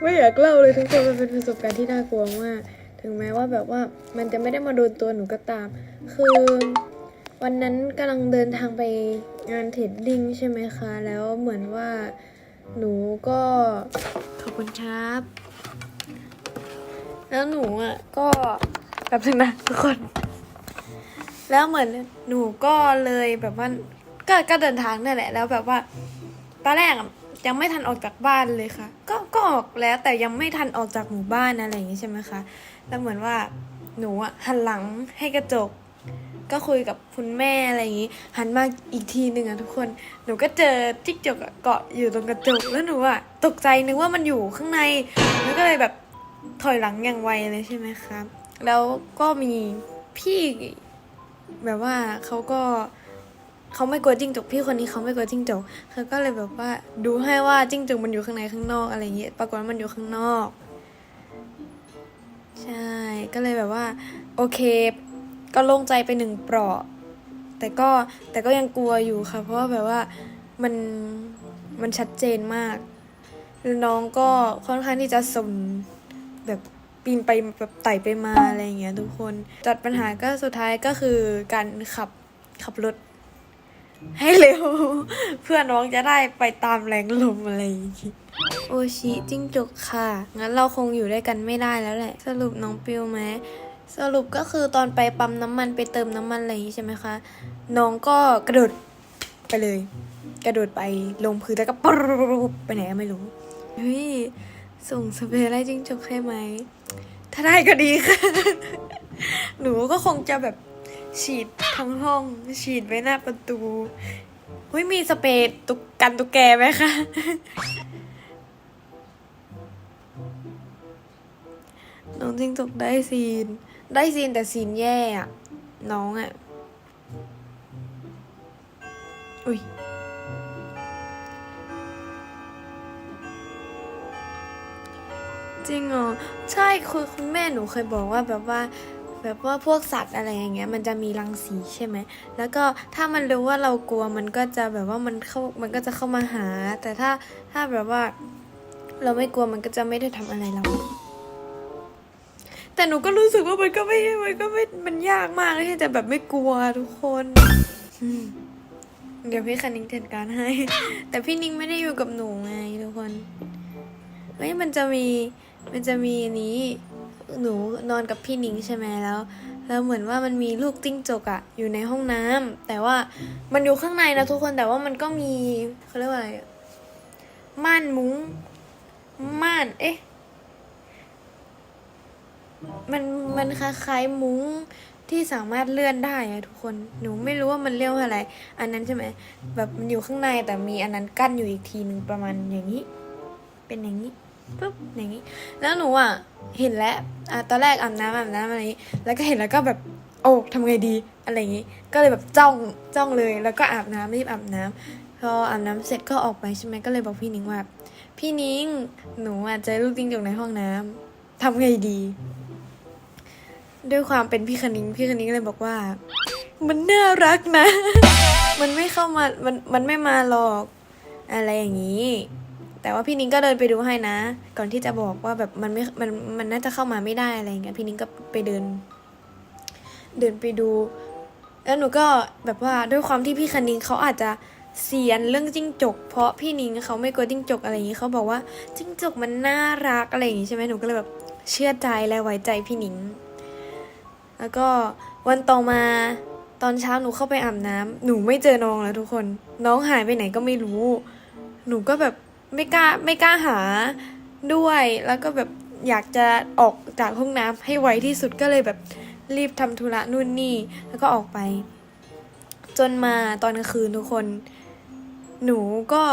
ไม่อยากเล่าเลยทุกคนมันเป็นประสบการณ์ที่น่ากลัวมากถึงแม้ว่าแบบว่ามันจะไม่ได้มาโดนตัวหนูก็ตาม คือวันนั้นกำลังเดินทางไปงานเทรดดิ้งใช่ไหมคะ แล้วเหมือนว่าหนูก็ขอบคุณครับ แล้วหนูอะก็แบบนึงนะทุกคน แล้วเหมือนหนูก็เลยแบบว่าก็ก็เดินทางนั่นแหละ แล้วแบบว่าตอนแรกอะ ยังไม่ทันออกจากบ้านเลยค่ะ ก็ก็ออกแล้วแต่ยังไม่ทันออกจากหมู่บ้านอะไรอย่างงี้ใช่ไหมคะแล้วเหมือนว่าหนูอะหันหลังให้กระจก ก็คุยกับคุณแม่อะไรอย่างงี้ หันมาอีกทีหนึ่งอะทุกคน หนูก็เจอจิ้งจกอะเกาะอยู่ตรงกระจกแล้วหนูอะตกใจนึกว่ามันอยู่ข้างในแล้วก็เลยแบบถอยหลังอย่างไวเลยใช่ไหมครับ แล้วก็มีพี่แบบว่าเขาก็ เขาไม่กลัวจิ้งจกพี่คนนี้เขาไม่กลัวจิ้งจกเขาก็เลยแบบว่าดูให้ว่าจิ้งจกมันอยู่ข้างในข้างนอกอะไรเงี้ยปรากฏว่ามันอยู่ข้างนอก ใช่ก็เลยแบบว่า โอเค ก็โล่งใจไปหนึ่งเปราะ แต่ก็แต่ก็ยังกลัวอยู่ค่ะ เพราะว่าแบบว่ามันมันชัดเจนมากแล้วน้องก็ค่อนข้างที่จะสนแบบปีนไปแบบไต่ไปมาอะไรอย่างเงี้ยทุกคนจัดปัญหาก็สุดท้ายก็คือการขับขับรถ ให้เร็ว เพื่อน้องจะได้ไปตามแรงลมอะไรอย่างงี้โอชิจิ้งจกค่ะ งั้นเราคงอยู่ด้วยกันไม่ได้แล้วแหละ สรุปน้องปิวไหมสรุปก็คือตอนไปปั๊มน้ำมันไปเติมน้ำมันอะไรอย่างงี้ใช่ไหมคะ น้องก็กระโดดไปเลย กระโดดไปลงพื้นแล้วก็ปุ๊บไปไหนก็ไม่รู้เฮ้ยส่งสเปรย์ไล่จิ้งจกให้ไหม ถ้าได้ก็ดีค่ะ หนูก็คงจะแบบ ฉีดทั้งห้อง ฉีดไว้หน้าประตูเฮ้ยมีสเปรย์ตุกกันตุกแกไหมคะน้องจิงจกได้ซีน ได้ซีนแต่ซีนแย่อะน้องอะอุ้ยจริงเหรอใช่คือคุณแม่หนูเคยบอกว่าแบบว่า แบบว่าพวกสัตว์อะไรอย่างเงี้ยมันจะมีรังสีใช่ไหม แล้วก็ถ้ามันรู้ว่าเรากลัวมันก็จะแบบว่ามันเข้ามันก็จะเข้ามาหา แต่ถ้าถ้าแบบว่าเราไม่กลัวมันก็จะไม่ได้ทำอะไรเรา แต่หนูก็รู้สึกว่ามันก็ไม่ มันก็ไม่ มันยากมากที่จะแบบไม่กลัวทุกคนเดี๋ยวพี่คันนิงจัดการให้ แต่พี่นิงไม่ได้อยู่กับหนูไงทุกคน เฮ้ยมันจะมี มันจะมีอันนี้ หนูนอนกับพี่นิ้งใช่ไหมแล้วแล้วเหมือนว่ามันมีลูกจิ้งจกอะอยู่ในห้องน้ำแต่ว่ามันอยู่ข้างในนะทุกคนแต่ว่ามันก็มีเขาเรียกว่าอะไรม่านมุ้งม่านเอ๊ะมันมันคล้ายๆมุ้งที่สามารถเลื่อนได้อะทุกคนหนูไม่รู้ว่ามันเรียกว่าอะไร อันนั้นใช่ไหมแบบมันอยู่ข้างในแต่มีอันนั้นกั้นอยู่อีกทีหนึ่งประมาณอย่างนี้ เป็นอย่างนี้ ปุ๊บอย่างนี้แล้วหนูอะเห็นแล้วอะตอนแรกอาบน้ำอาบน้ำอะไรนี้แล้วก็เห็นแล้วก็แบบโอ้ทำไงดีอะไรอย่างนี้ ก็เลยแบบจ้องจ้องเลย แล้วก็อาบน้ำรีบอาบน้ำพออาบน้ำเสร็จก็ออกไปใช่ไหมก็เลยบอกพี่นิ้งว่า พี่นิ้งหนูอะเจอลูกจิ้งจกในห้องน้ำทำไงดี ด้วยความเป็นพี่คณิงพี่คณิงเลยบอกว่า มันน่ารักนะ มันไม่เข้ามามันมันไม่มาหรอก อะไรอย่างนี้ แต่ว่าพี่นิ้งก็เดินไปดูให้นะ ก่อนที่จะบอกว่าแบบมันไม่ มัน มันน่าจะเข้ามาไม่ได้อะไรอย่างเงี้ย พี่นิ้งก็ไปเดิน เดินไปดู แล้วหนูก็แบบว่าด้วยความที่พี่คณิงเขาอาจจะเสียนเรื่องจิ้งจก เพราะพี่นิ้งเขาไม่กลัวจิ้งจกอะไรอย่างนี้เขาบอกว่าจิ้งจกมันน่ารักอะไรอย่างนี้ใช่ไหมหนูก็เลยแบบเชื่อใจและไว้ใจพี่นิ้ง แล้วก็วันต่อมาตอนเช้าหนูเข้าไปอาบน้ำหนูไม่เจอน้องแล้วทุกคน น้องหายไปไหนก็ไม่รู้ หนูก็แบบ ไม่กล้าไม่กล้าหาด้วยแล้วก็แบบอยากจะออกจากห้องน้ำให้ไวที่สุดก็เลยแบบรีบทำธุระนู่นนี่แล้วก็ออกไป จนมาตอนกลางคืนทุกคน หนูก็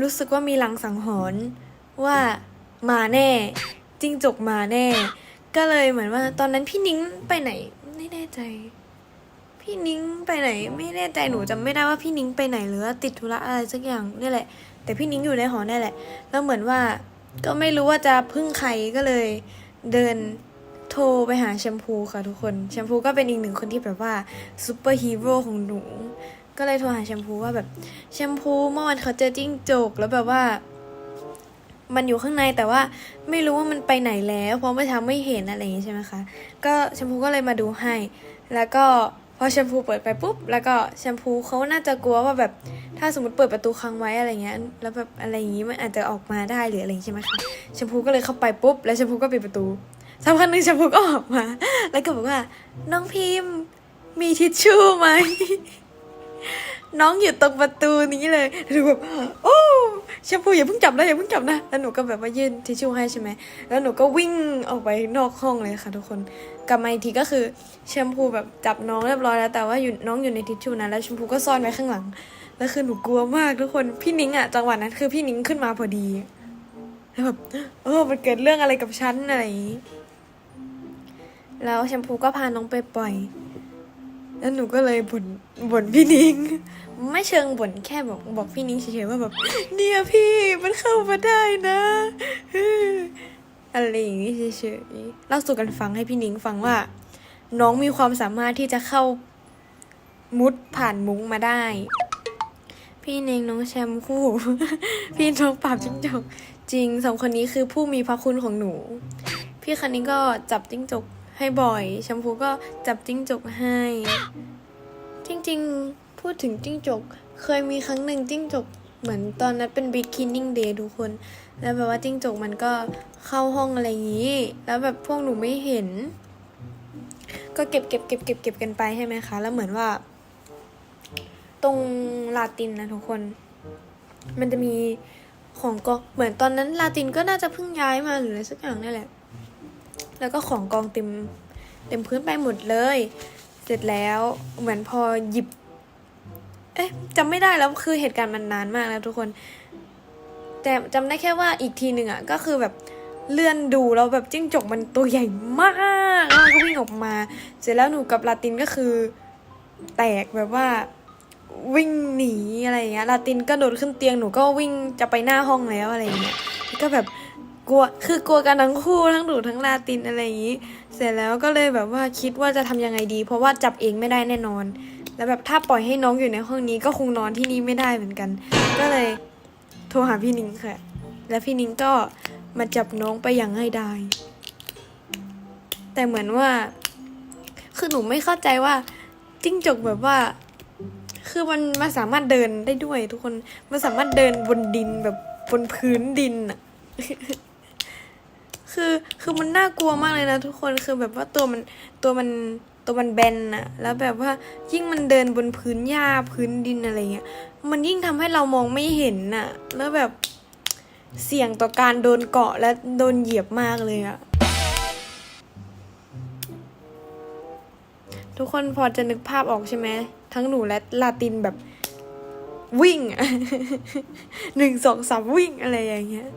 รู้สึกว่ามีลังสังหรณ์ว่ามาแน่จิ้งจกมาแน่ ก็เลยเหมือนว่าตอนนั้นพี่นิ้งไปไหนไม่แน่ใจ พี่นิ้งไปไหน ไม่แน่ใจหนูจำไม่ได้ว่าพี่นิ้งไปไหนหรือว่าติดธุระอะไรสักอย่างนี่แหละ แต่พี่นิ้งอยู่ในหอนี่แหละ แล้วเหมือนว่าก็ไม่รู้ว่าจะพึ่งใครก็เลยเดินโทรไปหาแชมพูค่ะทุกคน แชมพูก็เป็นอีกหนึ่งคนที่แบบว่าซูเปอร์ฮีโร่ของหนู ก็เลยโทรหาแชมพูว่าแบบแชมพูเมื่อวานเขาเจอจิ้งจกแล้วแบบว่า มันอยู่ข้างในแต่ว่าไม่รู้ว่ามันไปไหนแล้ว เพราะเมื่อเช้าไม่เห็นอะไรอย่างงี้ใช่ไหมคะ ก็แชมพูก็เลยมาดูให้ แล้วก็ อแชมพูเปิดไปปุ๊บ แล้วก็แชมพูเขาน่าจะกลัวว่าแบบถ้าสมมติเปิดประตูค้างไว้อะไรเงี้ย แล้วแบบอะไรอย่างงี้มันอาจจะออกมาได้หรืออะไรใช่ไหมคะ แชมพูก็เลยเข้าไปปุ๊บ แล้วแชมพูก็ปิดประตูสักพักหนึ่งแชมพูก็ออกมา แล้วก็บอกว่า น้องพิมพ์มีทิชชู่ไหม น้องอยู่ตรงประตูนี้เลยหนูแบบโอ้แชมพูอย่าเพิ่งจับนะอย่าเพิ่งจับนะ แล้วหนูก็แบบว่ายื่นทิชชู่ให้ใช่ไหม แล้วหนูก็วิ่งออกไปนอกห้องเลยค่ะทุกคน กลับมาอีกทีก็คือแชมพูแบบจับน้องเรียบร้อยแล้วแต่ว่าอยู่น้องอยู่ในทิชชู่นะแล้วแชมพูก็ซ่อนไว้ข้างหลังแล้วคือหนูกลัวมากทุกคนพี่นิ้งอะจังหวะนั้นคือพี่นิ้งขึ้นมาพอดีแล้วแบบเออมันเกิดเรื่องอะไรกับฉันอะไรอย่างงี้แล้วแชมพูก็พาน้องไปปล่อย แล้วหนูก็เลยบ่นบ่นพี่นิ้ง ไม่เชิงบ่นแค่บอกบอกพี่นิ้งเฉยๆว่าแบบ เนี่ยพี่มันเข้ามาได้นะ อะไรอย่างนี้เฉยๆเล่าสู่กันฟังให้พี่นิ้งฟังว่า น้องมีความสามารถที่จะเข้ามุดผ่านมุ้งมาได้ พี่เนงน้องแชมคู่ พี่น้องปราบจิ้งจก จริงสองคนนี้คือผู้มีพระคุณของหนู พี่คันนี้ก็จับจิ้งจกให้บ่อย แชมพูก็จับจิ้งจกให้ จริงๆ พูดถึงจิ้งจก เคยมีครั้งหนึ่งจิ้งจก เหมือนตอนนั้นเป็น beginning day ทุกคน แล้วแบบว่าจิ้งจกมันก็เข้าห้องอะไรอย่างนี้ แล้วแบบพวกหนูไม่เห็น ก็เก็บเก็บเก็บเก็บเก็บกันไปใช่ไหมคะ แล้วเหมือนว่า ตรงลาตินนะทุกคน มันจะมีของกองเหมือนตอนนั้นลาตินก็น่าจะเพิ่งย้ายมาหรืออะไรสักอย่างนี่แหละ แล้วก็ของกองเต็มเต็มพื้นไปหมดเลย เสร็จแล้วเหมือนพอหยิบ เอ๊ะจำไม่ได้แล้วคือเหตุการณ์มันนานมากแล้วทุกคน แต่จำได้แค่ว่าอีกทีหนึ่งอะก็คือแบบเลื่อนดูแล้วแบบจิ้งจกมันตัวใหญ่มากแล้วก็วิ่งออกมา เสร็จแล้วหนูกับลาตินก็คือ แตกแบบว่า วิ่งหนีอะไรเงี้ยลาตินก็โดดขึ้นเตียงหนูก็วิ่งจะไปหน้าห้องแล้วอะไรอย่างเงี้ยก็แบบกลัวคือกลัวกันทั้งคู่ทั้งหนูทั้งลาตินอะไรอย่างงี้ เสร็จแล้วก็เลยแบบว่าคิดว่าจะทำยังไงดี เพราะว่าจับเองไม่ได้แน่นอน แล้วแบบถ้าปล่อยให้น้องอยู่ในห้องนี้ก็คงนอนที่นี่ไม่ได้เหมือนกัน ก็เลยโทรหาพี่นิงค่ะ แล้วพี่นิงก็มาจับน้องไปอย่างง่ายดายแต่เหมือนว่า คือหนูไม่เข้าใจว่าจิ้งจกแบบว่า คือมันมันสามารถเดินได้ด้วย ทุกคน มันสามารถเดินบนดินแบบบนพื้นดินอะคือ คือมันน่ากลัวมากเลยนะทุกคน คือแบบว่าตัวมัน ตัวมัน ตัวมันแบนอะแล้วแบบว่ายิ่งมันเดินบนพื้นหญ้าพื้นดินอะไรเงี้ย มันยิ่งทำให้เรามองไม่เห็นน่ะแล้วแบบเสี่ยงต่อการโดนเกาะและโดนเหยียบมากเลยอะทุกคนพอจะนึกภาพออกใช่ไหม ทั้งหนูและลาตินแบบวิ่งหนึ่งสองสามวิ่งอะไรอย่างเงี้ย